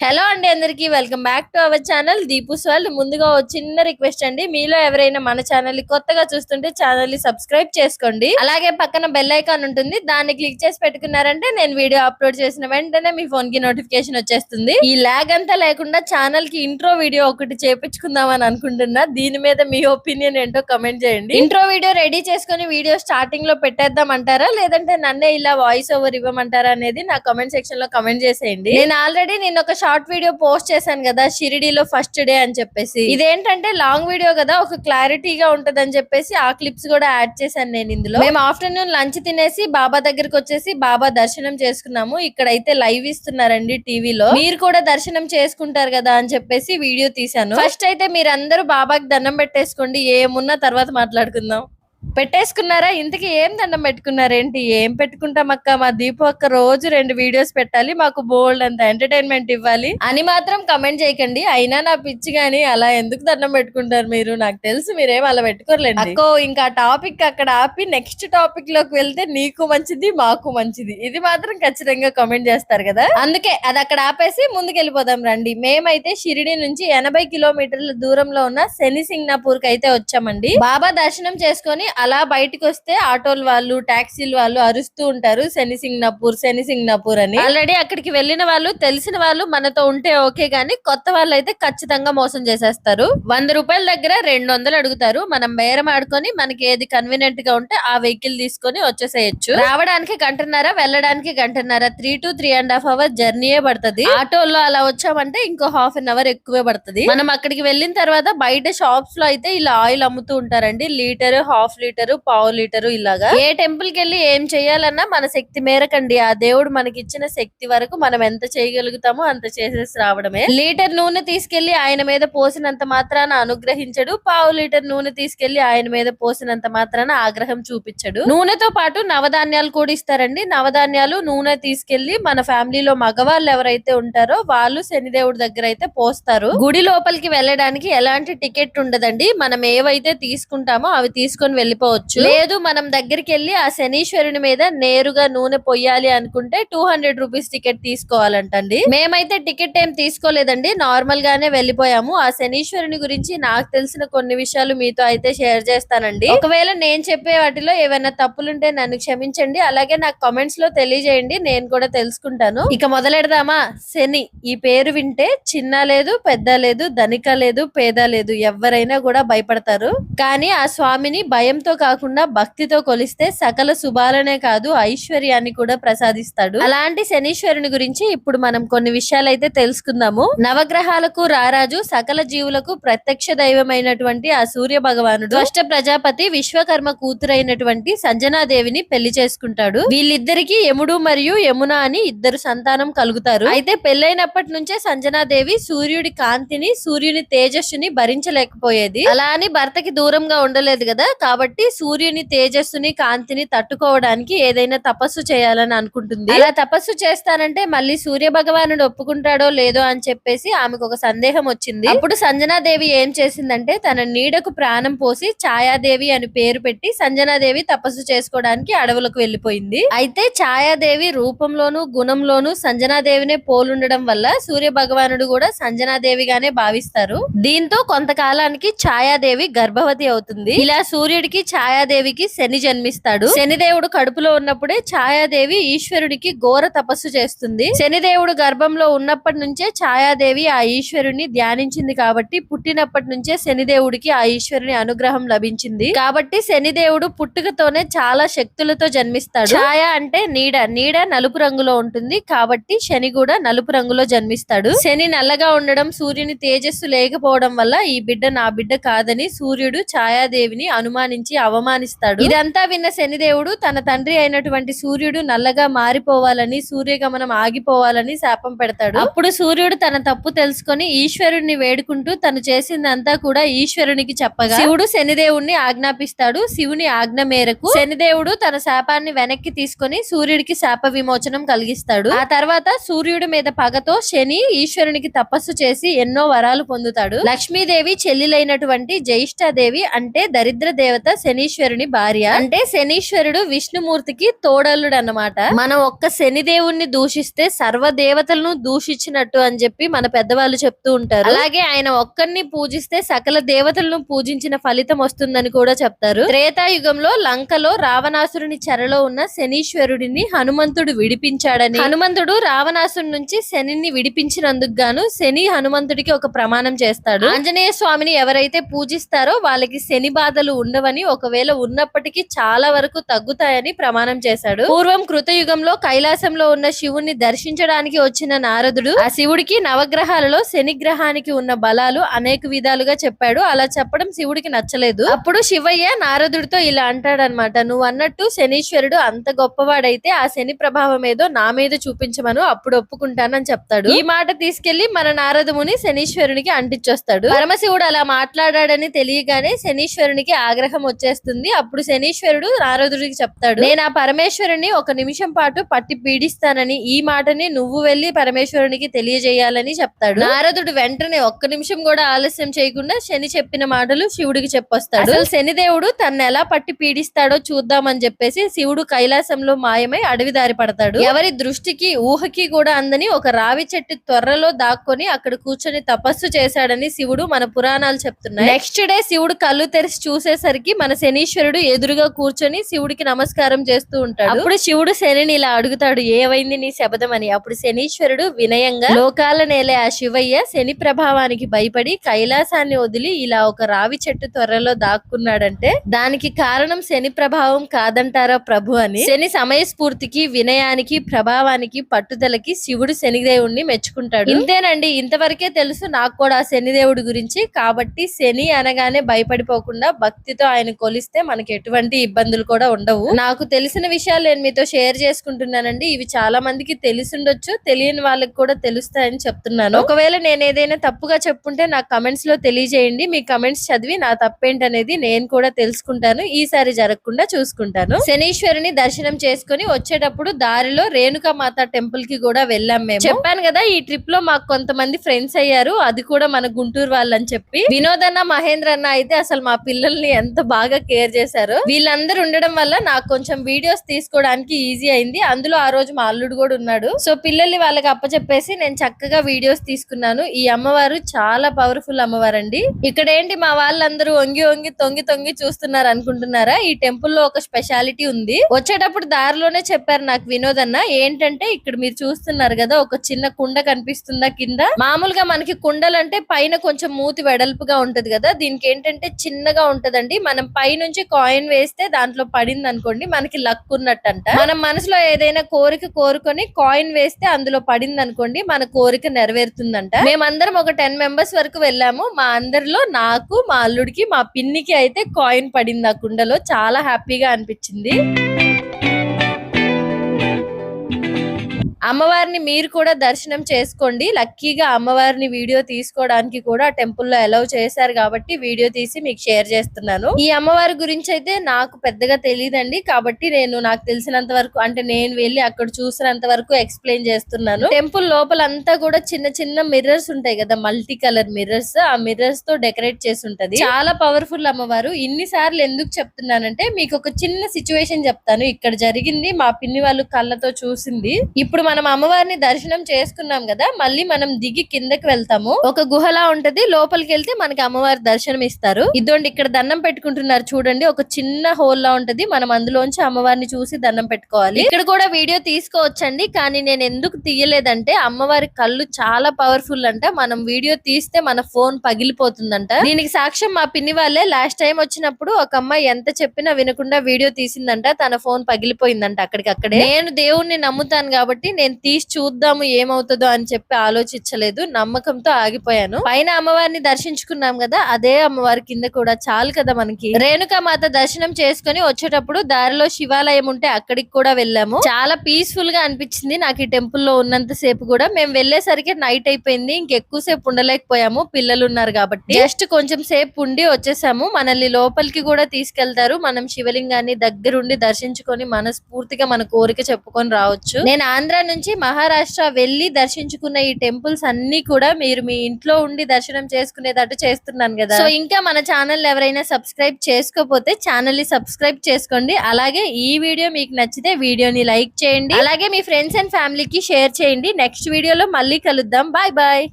Hello అండి అందరికి. Welcome back to our channel Deepu's world ముందుగా చిన్న రిక్వెస్ట్ అండి. మీలో ఎవరైనా మన ఛానల్ కొత్తగా చూస్తుంటే ఛానల్ని సబ్స్క్రైబ్ చేసుకోండి. అలాగే పక్కన బెల్ ఐకాన్ ఉంటుంది. దాన్ని క్లిక్ చేసి పెట్టుకున్నారంటే నేను వీడియో అప్లోడ్ చేసిన వెంటనే మీ ఫోన్కి నోటిఫికేషన్ వచ్చేస్తుంది. ఈ లాగ్ అంతా లేకుండా ఛానల్కి ఇంట్రో వీడియో ఒకటి చేపించుకుందాం అని అనుకుంటున్నా. దీని మీద మీ ఒపీనియన్ ఏంటో కమెంట్ చేయండి. ఇంట్రో వీడియో రెడీ చేసుకొని వీడియో స్టార్టింగ్లో పెట్టేద్దాం అంటారా? లేదంటే నన్నే ఇలా వాయిస్ ఓవర్ ఇవ్వమంటారా అనేది నా కమెంట్ సెక్షన్లో కమెంట్ చేసేయండి. నేను ఆల్రెడీ నేను ఒక షార్ట్ వీడియో పోస్ట్ చేశాను కదా షిరిడీలో ఫస్ట్ డే అని చెప్పేసి. ఇదేంటంటే లాంగ్ వీడియో కదా ఒక క్లారిటీగా ఉంటది అని చెప్పేసి ఆ క్లిప్స్ కూడా యాడ్ చేశాను నేను ఇందులో. మేము ఆఫ్టర్నూన్ లంచ్ తినేసి బాబా దగ్గరికి వచ్చేసి బాబా దర్శనం చేసుకున్నాము. ఇక్కడైతే లైవ్ ఇస్తున్నారండి టీవీలో. మీరు కూడా దర్శనం చేసుకుంటారు కదా అని చెప్పేసి వీడియో తీశాను. ఫస్ట్ అయితే మీరందరూ బాబాకి దండం పెట్టేసుకోండి ఏమున్నా తర్వాత మాట్లాడుకుందాం. పెట్టేసుకున్నారా? ఇంతకీ ఏం దండం పెట్టుకున్నారేంటి ఏం పెట్టుకుంటాం అక్క? మా దీపు అక్క రోజు రెండు వీడియోస్ పెట్టాలి మాకు బోల్డ్ అంత ఎంటర్టైన్మెంట్ ఇవ్వాలి అని మాత్రం కమెంట్ చేయకండి. అయినా నా పిచ్చి గాని అలా ఎందుకు దండం పెట్టుకుంటారు మీరు? నాకు తెలుసు మీరేం అలా పెట్టుకోర్లేండి. అక్కో ఇంకా టాపిక్ అక్కడ ఆపి నెక్స్ట్ టాపిక్లోకి వెళ్తే నీకు మంచిది మాకు మంచిది. ఇది మాత్రం ఖచ్చితంగా కామెంట్ చేస్తారు కదా? అందుకే అది అక్కడ ఆపేసి ముందుకు వెళ్ళిపోదాం రండి. మేమైతే షిరిడి నుంచి ఎనభై కిలోమీటర్ల దూరంలో ఉన్న శని సింగ్నాపూర్కి అయితే వచ్చామండి. బాబా దర్శనం చేసుకొని అలా బయటకు వస్తే ఆటోల వాళ్ళు టాక్సీల వాళ్ళు అరుస్తూ ఉంటారు శని సింగ్నాపూర్ శని సింగ్నాపూర్ అని. ఆల్రెడీ అక్కడికి వెళ్ళిన వాళ్ళు తెలిసిన వాళ్ళు మనతో ఉంటే ఓకే గానీ కొత్త వాళ్ళు అయితే ఖచ్చితంగా మోసం చేసేస్తారు. వంద రూపాయల దగ్గర రెండు వందలు అడుగుతారు. మనం బేరం ఆడుకొని మనకి ఏది కన్వీనియంట్గా ఉంటే ఆ వెహికల్ తీసుకొని వచ్చేసేయచ్చు. రావడానికి గంటన్నర వెళ్ళడానికి గంటన్నర three to three and half hour జర్నీయే పడుతుంది. ఆటోలో అలా వచ్చామంటే ఇంకో హాఫ్ అన్ అవర్ ఎక్కువే పడుతుంది. మనం అక్కడికి వెళ్ళిన తర్వాత బయట షాప్స్లో అయితే ఇలా ఆయిల్ అమ్ముతూ ఉంటారండి. లీటర్ హాఫ్ లీటర్ పావు లీటర్ ఇలాగా. ఏ టెంపుల్కి వెళ్ళి ఏం చేయాలన్నా మన శక్తి మేరకండి. ఆ దేవుడు మనకి ఇచ్చిన శక్తి వరకు మనం ఎంత చేయగలుగుతామో అంత చేసేసి రావడమే. లీటర్ నూనె తీసుకెళ్ళి ఆయన మీద పోసినంత మాత్రాన అనుగ్రహించడు. పావు లీటర్ నూనె తీసుకెళ్ళి ఆయన మీద పోసినంత మాత్రాన ఆగ్రహం చూపించడు. నూనెతో పాటు నవధాన్యాలు కూడా ఇస్తారండి. నవధాన్యాలు నూనె తీసుకెళ్ళి మన ఫ్యామిలీలో మగవాళ్ళు ఎవరైతే ఉంటారో వాళ్ళు శనిదేవుడి దగ్గర అయితే పోస్తారు. గుడి లోపలికి వెళ్ళడానికి ఎలాంటి టికెట్ ఉండదండి. మనం ఏవైతే తీసుకుంటామో అవి తీసుకొని వెళ్ళిపోవచ్చు. లేదు మనం దగ్గరికి వెళ్ళి ఆ శనీశ్వరుని మీద నేరుగా నూనె పొయ్యాలి అనుకుంటే టూ హండ్రెడ్ రూపీస్ టికెట్ తీసుకోవాలంటండి. మేమైతే టికెట్ ఏం తీసుకోలేదండి. నార్మల్ గానే వెళ్ళిపోయాము. ఆ శనీశ్వరుని గురించి నాకు తెలిసిన కొన్ని విషయాలు మీతో అయితే షేర్ చేస్తానండి. ఒకవేళ నేను చెప్పే వాటిలో ఏమైనా తప్పులుంటే నన్ను క్షమించండి. అలాగే నాకు కామెంట్స్లో తెలియజేయండి. నేను కూడా తెలుసుకుంటాను. ఇక మొదలెడదామా? శని. ఈ పేరు వింటే చిన్న లేదు పెద్ద లేదు ధనిక లేదు పేద లేదు ఎవరైనా కూడా భయపడతారు. కానీ ఆ స్వామిని భయం భయంతో కాకుండా భక్తితో కొలిస్తే సకల శుభాలనే కాదు ఐశ్వర్యాన్ని కూడా ప్రసాదిస్తాడు. అలాంటి శనీశ్వరుని గురించి ఇప్పుడు మనం కొన్ని విషయాలు అయితే తెలుసుకుందాము. నవగ్రహాలకు రారాజు సకల జీవులకు ప్రత్యక్ష దైవమైనటువంటి ఆ సూర్య భగవానుడు. అష్ట ప్రజాపతి విశ్వకర్మ కూతురైనటువంటి సంజనాదేవిని పెళ్ళి చేసుకుంటాడు. వీళ్ళిద్దరికి యముడు మరియు యమున అని ఇద్దరు సంతానం కలుగుతారు. అయితే పెళ్ళైనప్పటి నుంచే సంజనాదేవి సూర్యుడి కాంతిని సూర్యుని తేజస్సుని భరించలేకపోయేది. అలా అని భర్తకి దూరంగా ఉండలేదు కదా కాబట్టి సూర్యుని తేజస్సుని కాంతిని తట్టుకోవడానికి ఏదైనా తపస్సు చేయాలని అనుకుంటుంది. అలా తపస్సు చేస్తానంటే మళ్ళీ సూర్య భగవానుడు ఒప్పుకుంటాడో లేదో అని చెప్పేసి ఆమెకు ఒక సందేహం వచ్చింది. అప్పుడు సంజనాదేవి ఏం చేసిందంటే తన నీడకు ప్రాణం పోసి ఛాయాదేవి అని పేరు పెట్టి సంజనాదేవి తపస్సు చేసుకోవడానికి అడవులకు వెళ్ళిపోయింది అయితే ఛాయాదేవి రూపంలోను గుణంలోను సంజనాదేవినే పోలుండడం వల్ల సూర్య భగవానుడు కూడా సంజనాదేవిగానే భావిస్తారు. దీంతో కొంతకాలానికి ఛాయాదేవి గర్భవతి అవుతుంది. ఇలా సూర్యుడికి ఛాయాదేవికి శని జన్మిస్తాడు. శనిదేవుడు కడుపులో ఉన్నప్పుడే ఛాయాదేవి ఈశ్వరుడికి ఘోర తపస్సు చేస్తుంది. శనిదేవుడు గర్భంలో ఉన్నప్పటి నుంచే ఛాయాదేవి ఆ ఈశ్వరుని ధ్యానించింది కాబట్టి పుట్టినప్పటి నుంచే శనిదేవుడికి ఆ ఈశ్వరుని అనుగ్రహం లభించింది. కాబట్టి శనిదేవుడు పుట్టుకతోనే చాలా శక్తులతో జన్మిస్తాడు. ఛాయ అంటే నీడ. నీడ నలుపు రంగులో ఉంటుంది కాబట్టి శని కూడా నలుపు రంగులో జన్మిస్తాడు. శని నల్లగా ఉండడం సూర్యుని తేజస్సు లేకపోవడం వల్ల ఈ బిడ్డ నా బిడ్డ కాదని సూర్యుడు ఛాయాదేవిని అనుమానించి అవమానిస్తాడు. ఇదంతా విన్న శనిదేవుడు తన తండ్రి అయినటువంటి సూర్యుడు నల్లగా మారిపోవాలని సూర్యగమనం ఆగిపోవాలని శాపం పెడతాడు. అప్పుడు సూర్యుడు తన తప్పు తెలుసుకొని ఈశ్వరుణ్ణి వేడుకుంటూ తను చేసిందంతా కూడా ఈశ్వరునికి చెప్పగా శివుడు శనిదేవుణ్ణి ఆజ్ఞాపిస్తాడు. శివుని ఆజ్ఞ మేరకు శనిదేవుడు తన శాపాన్ని వెనక్కి తీసుకొని సూర్యుడికి శాప విమోచనం కలిగిస్తాడు. ఆ తర్వాత సూర్యుడి మీద పగతో శని ఈశ్వరునికి తపస్సు చేసి ఎన్నో వరాలు పొందుతాడు. లక్ష్మీదేవి చెల్లిలైనటువంటి జ్యేష్ఠాదేవి అంటే దరిద్ర దేవత శనీశ్వరుని భార్య. అంటే శనీశ్వరుడు విష్ణుమూర్తికి తోడల్లుడు అన్నమాట మనం ఒక్క శనిదేవుణ్ణి దూషిస్తే సర్వ దేవతలను దూషించినట్టు అని చెప్పి మన పెద్దవాళ్ళు చెప్తూ ఉంటారు. అలాగే ఆయన ఒక్కరిని పూజిస్తే సకల దేవతలను పూజించిన ఫలితం వస్తుందని కూడా చెప్తారు. త్రేతాయుగంలో లంకలో రావణాసురుని చెరలో ఉన్న శనీశ్వరుడిని హనుమంతుడు విడిపించాడని. హనుమంతుడు రావణాసురుడి నుంచి శనిని విడిపించినందుకు గాను శని హనుమంతుడికి ఒక ప్రమాణం చేస్తాడు. ఆంజనేయ స్వామిని ఎవరైతే పూజిస్తారో వాళ్ళకి శని బాధలు ఉండవని ఒకవేళ ఉన్నప్పటికీ చాలా వరకు తగ్గుతాయని ప్రమాణం చేశాడు. పూర్వం కృతయుగంలో కైలాసంలో ఉన్న శివుణ్ణి దర్శించడానికి వచ్చిన నారదుడు ఆ శివుడికి నవగ్రహాలలో శని గ్రహానికి ఉన్న బలాలు అనేక విధాలుగా చెప్పాడు. అలా చెప్పడం శివుడికి నచ్చలేదు. అప్పుడు శివయ్య నారదుడితో ఇలా అంటాడనమాట నువ్వు అన్నట్టు శనీశ్వరుడు అంత గొప్పవాడైతే ఆ శని ప్రభావం ఏదో నా మీద చూపించమను అప్పుడు ఒప్పుకుంటానని చెప్తాడు. ఈ మాట తీసుకెళ్ళి మన నారదముని శనీశ్వరునికి అంటించొస్తాడు. పరమశివుడు అలా మాట్లాడాడని తెలియగానే శనీశ్వరునికి ఆగ్రహం వచ్చేస్తుంది. అప్పుడు శనీశ్వరుడు నారదుడికి చెప్తాడు నేను ఆ పరమేశ్వరుని ఒక నిమిషం పాటు పట్టి పీడిస్తానని ఈ మాటని నువ్వు వెళ్ళి పరమేశ్వరునికి తెలియజేయాలని చెప్తాడు. నారదుడు వెంటనే ఒక్క నిమిషం కూడా ఆలస్యం చేయకుండా శని చెప్పిన మాటలు శివుడికి చెప్పొస్తాడు. అసలు శనిదేవుడు తన్ను ఎలా పట్టి పీడిస్తాడో చూద్దామని చెప్పేసి శివుడు కైలాసంలో మాయమై అడవి దారి పడతాడు. ఎవరి దృష్టికి ఊహకి కూడా అందని ఒక రావి చెట్టు త్వరలో దాక్కొని అక్కడ కూర్చొని తపస్సు చేశాడని శివుడు మన పురాణాలు చెప్తున్నాయి. నెక్స్ట్ డే శివుడు కళ్ళు తెరిచి చూసేసరికి మన శనీశ్వరుడు ఎదురుగా కూర్చొని శివుడికి నమస్కారం చేస్తూ ఉంటాడు. అప్పుడు శివుడు శనిని ఇలా అడుగుతాడు ఏవైంది నీ శబదం అని అప్పుడు శనీశ్వరుడు వినయంగా లోకాల నేలే ఆ శివయ్య శని ప్రభావానికి భయపడి కైలాసాన్ని వదిలి ఇలా ఒక రావి చెట్టు త్వరలో దాక్కున్నాడంటే దానికి కారణం శని ప్రభావం కాదంటారా ప్రభు అని? శని సమయస్ఫూర్తికి వినయానికి ప్రభావానికి పట్టుదలకి శివుడు శనిదేవుణ్ణి మెచ్చుకుంటాడు. ఇంతేనండి ఇంతవరకే తెలుసు నాకు కూడా ఆ శనిదేవుడి గురించి. కాబట్టి శని అనగానే భయపడిపోకుండా భక్తితో ఆయన కొలిస్తే మనకి ఎటువంటి ఇబ్బందులు కూడా ఉండవు. నాకు తెలిసిన విషయాలు నేను మీతో షేర్ చేసుకుంటున్నానండి. ఇవి చాలా మందికి తెలిసిండొచ్చు తెలియని వాళ్ళకి కూడా తెలుస్తాయని చెప్తున్నాను. ఒకవేళ నేను ఏదైనా తప్పుగా చెప్పుంటే నాకు కమెంట్స్లో తెలియజేయండి. మీ కమెంట్స్ చదివి నా తప్పేంటనేది నేను కూడా తెలుసుకుంటాను. ఈసారి జరగకుండా చూసుకుంటాను. శనీశ్వరుని దర్శనం చేసుకుని వచ్చేటప్పుడు దారిలో రేణుకా మాత టెంపుల్కి కూడా వెళ్ళాం మేము. చెప్పాను కదా ఈ ట్రిప్లో మాకు కొంతమంది ఫ్రెండ్స్ అయ్యారు. అది కూడా మన గుంటూరు వాళ్ళని చెప్పి. వినోద్ అన్న మహేంద్ర అన్న అయితే అసలు మా పిల్లల్ని ఎంత బాగా బాగా కేర్ చేశారు. వీళ్ళందరూ ఉండడం వల్ల నాకు కొంచెం వీడియోస్ తీసుకోవడానికి ఈజీ అయింది. అందులో ఆ రోజు మా అల్లుడు కూడా ఉన్నాడు. సో పిల్లల్ని వాళ్ళకి అప్పచెప్పేసి నేను చక్కగా వీడియోస్ తీసుకున్నాను. ఈ అమ్మవారు చాలా పవర్ఫుల్ అమ్మవారు అండి ఇక్కడ ఏంటి మా వాళ్ళందరూ వంగి వంగి తొంగి తొంగి చూస్తున్నారు అనుకుంటున్నారా? ఈ టెంపుల్లో ఒక స్పెషాలిటీ ఉంది. వచ్చేటప్పుడు దారిలోనే చెప్పారు నాకు వినోద్ అన్న. ఏంటంటే ఇక్కడ మీరు చూస్తున్నారు కదా ఒక చిన్న కుండ కనిపిస్తుందా కింద? మామూలుగా మనకి కుండలంటే పైన కొంచెం మూతి వెడల్పుగా ఉంటది కదా. దీనికి ఏంటంటే చిన్నగా ఉంటదండి. మనం పై నుంచి కాయిన్ వేస్తే దాంట్లో పడింది అనుకోండి మనకి లక్ ఉన్నట్టంట. మనం మనసులో ఏదైనా కోరిక కోరుకొని కాయిన్ వేస్తే అందులో పడింది అనుకోండి మన కోరిక నెరవేరుతుందంట. మేమందరం ఒక టెన్ మెంబర్స్ వరకు వెళ్ళాము. మా అందరిలో నాకు మా అల్లుడికి మా పిన్నికి అయితే కాయిన్ పడింది ఆ కుండలో. చాలా హ్యాపీగా అనిపించింది. అమ్మవారిని మీరు కూడా దర్శనం చేసుకోండి. లక్కీగా అమ్మవారిని వీడియో తీసుకోవడానికి కూడా టెంపుల్లో అలౌ చేశారు కాబట్టి వీడియో తీసి మీకు షేర్ చేస్తున్నాను. ఈ అమ్మవారి గురించి అయితే నాకు పెద్దగా తెలియదండి కాబట్టి నేను నాకు తెలిసినంత వరకు అంటే నేను వెళ్ళి అక్కడ చూసినంత వరకు ఎక్స్ప్లెయిన్ చేస్తున్నాను. టెంపుల్ లోపల అంతా కూడా చిన్న చిన్న మిర్రర్స్ ఉంటాయి కదా మల్టీ కలర్ మిర్రర్స్ ఆ మిర్రర్స్తో డెకరేట్ చేసి ఉంటది. చాలా పవర్ఫుల్ అమ్మవారు. ఇన్ని సార్లు ఎందుకు చెప్తున్నానంటే మీకు ఒక చిన్న సిచ్యువేషన్ చెప్తాను. ఇక్కడ జరిగింది మా పిన్ని వాళ్ళు కళ్ళతో చూసింది. ఇప్పుడు మనం అమ్మవారిని దర్శనం చేసుకున్నాం కదా మళ్ళీ మనం దిగి కిందకి వెళ్తాము. ఒక గుహలా ఉంటది లోపలికి వెళ్తే మనకి అమ్మవారి దర్శనం ఇస్తారు. ఇదోండి ఇక్కడ దండం పెట్టుకుంటున్నారు చూడండి ఒక చిన్న హోల్ లా ఉంటది. మనం అందులోంచి అమ్మవారిని చూసి దండం పెట్టుకోవాలి. ఇక్కడ కూడా వీడియో తీసుకోవచ్చండి కానీ నేను ఎందుకు తీయలేదంటే అమ్మవారి కళ్ళు చాలా పవర్ఫుల్ అంట. మనం వీడియో తీస్తే మన ఫోన్ పగిలిపోతుందంట. దీనికి సాక్ష్యం మా పిన్ని వాళ్ళే. లాస్ట్ టైం వచ్చినప్పుడు ఒక అమ్మాయి ఎంత చెప్పినా వినకుండా వీడియో తీసిందంట. తన ఫోన్ పగిలిపోయిందంట అక్కడికక్కడే. నేను దేవుణ్ణి నమ్ముతాను కాబట్టి నేను తీసి చూద్దాము ఏమవుతుందో అని చెప్పి ఆలోచించలేదు నమ్మకంతో ఆగిపోయాను. పైన అమ్మవారిని దర్శించుకున్నాం కదా అదే అమ్మవారి కింద కూడా చాలు కదా మనకి. రేణుకా మాత దర్శనం చేసుకుని వచ్చేటప్పుడు దారిలో శివాలయం ఉంటే అక్కడికి కూడా వెళ్ళాము. చాలా పీస్ఫుల్గా అనిపించింది నాకు ఈ టెంపుల్లో ఉన్నంత సేపు కూడా. మేము వెళ్ళేసరికి నైట్ అయిపోయింది ఇంకెక్కువ సేపు ఉండలేకపోయాము పిల్లలు ఉన్నారు కాబట్టి. జస్ట్ కొంచెం సేపు ఉండి వచ్చేసాము. మనల్ని లోపలికి కూడా తీసుకెళ్తారు. మనం శివలింగాన్ని దగ్గరుండి దర్శించుకొని మనస్ఫూర్తిగా మన కోరిక చెప్పుకొని రావచ్చు. నేను ఆంధ్ర నుంచి మహారాష్ట్ర వెళ్ళి దర్శించుకున్న ఈ టెంపుల్స్ అన్ని కూడా మీరు మీ ఇంట్లో ఉండి దర్శనం చేసుకునేటట్టు చేస్తున్నాను కదా. సో ఇంకా మన ఛానల్ ఎవరైనా సబ్స్క్రైబ్ చేసుకోకపోతే ఛానల్ని సబ్స్క్రైబ్ చేసుకోండి. అలాగే ఈ వీడియో మీకు నచ్చితే వీడియోని లైక్ చేయండి. అలాగే మీ ఫ్రెండ్స్ అండ్ ఫ్యామిలీకి షేర్ చేయండి. నెక్స్ట్ వీడియోలో మళ్ళీ కలుద్దాం. Bye bye.